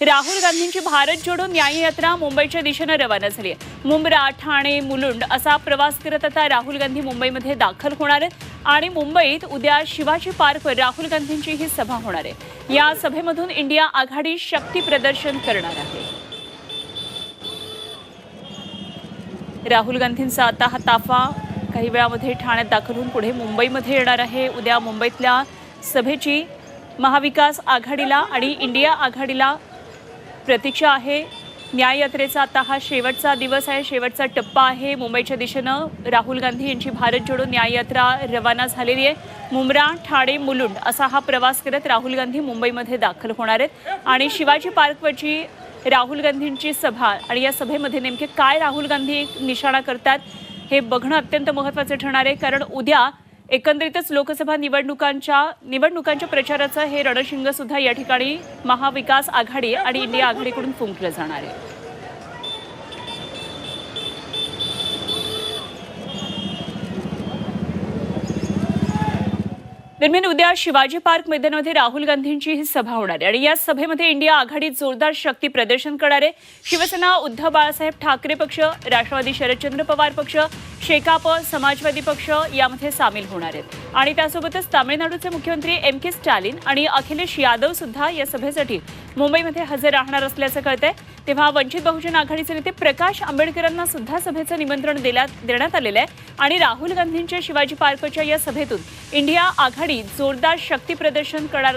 राहुल गांधींची भारत जोडो न्याय यात्रा मुंबईच्या दिशेनं रवाना झाली आहे. मुंब्रा ठाणे मुलुंड असा प्रवास करत आता राहुल गांधी मुंबईमध्ये दाखल होणार आहेत. आणि मुंबईत उद्या शिवाजी पार्कवर राहुल गांधींची ही सभा होणार आहे. या सभेमधून इंडिया आघाडी शक्ती प्रदर्शन करणार आहे. राहुल गांधींचा आता हा ताफा काही वेळामध्ये ठाण्यात दाखल होऊन पुढे मुंबईमध्ये येणार आहे. उद्या मुंबईतल्या सभेची महाविकास आघाडीला आणि इंडिया आघाडीला प्रतीक्षा आहे. न्याययात्रेचा आता हा शेवटचा दिवस आहे. शेवटचा टप्पा आहे. मुंबईच्या दिशेनं राहुल गांधी यांची भारत जोडो न्याययात्रा रवाना झालेली आहे. मुंब्रा ठाणे मुलुंड असा हा प्रवास करत राहुल गांधी मुंबईमध्ये दाखल होणार आहेत. आणि शिवाजी पार्कवरची राहुल गांधींची सभा आणि या सभेमध्ये नेमके काय राहुल गांधी निशाणा करतात हे बघणं अत्यंत महत्त्वाचं ठरणार आहे. कारण उद्या एकंदरीतच लोकसभा निवडणुकांच्या निवडणुकांच्या प्रचाराचं हे रणशिंग सुद्धा या ठिकाणी महाविकास आघाडी आणि इंडिया आघाडीकडून फुंकलं जाणार आहे. दरम्यान उद्या शिवाजी पार्क मैदानामध्ये राहुल गांधींची ही सभा होणार आहे. आणि या सभेमध्ये इंडिया आघाडीत जोरदार शक्ती प्रदर्शन करणार आहे. शिवसेना उद्धव बाळासाहेब ठाकरे पक्ष राष्ट्रवादी शरदचंद्र पवार पक्ष शेकाप समाजवादी पक्ष यामध्ये सामील होणार आहेत. आणि त्यासोबतच तामिळनाडूचे मुख्यमंत्री एम के स्टॅलिन आणि अखिलेश यादव सुद्धा या सभेसाठी मुंबईमध्ये हजर राहणार असल्याचं कळतंय. तेव्हा वंचित बहुजन आघाडीचे नेते प्रकाश आंबेडकरांना सुद्धा सभेचं निमंत्रण देण्यात देण्यात आलेलं आहे. आणि राहुल गांधींच्या शिवाजी पार्कच्या या सभेतून इंडिया आघाडी जोरदार शक्ती प्रदर्शन करणार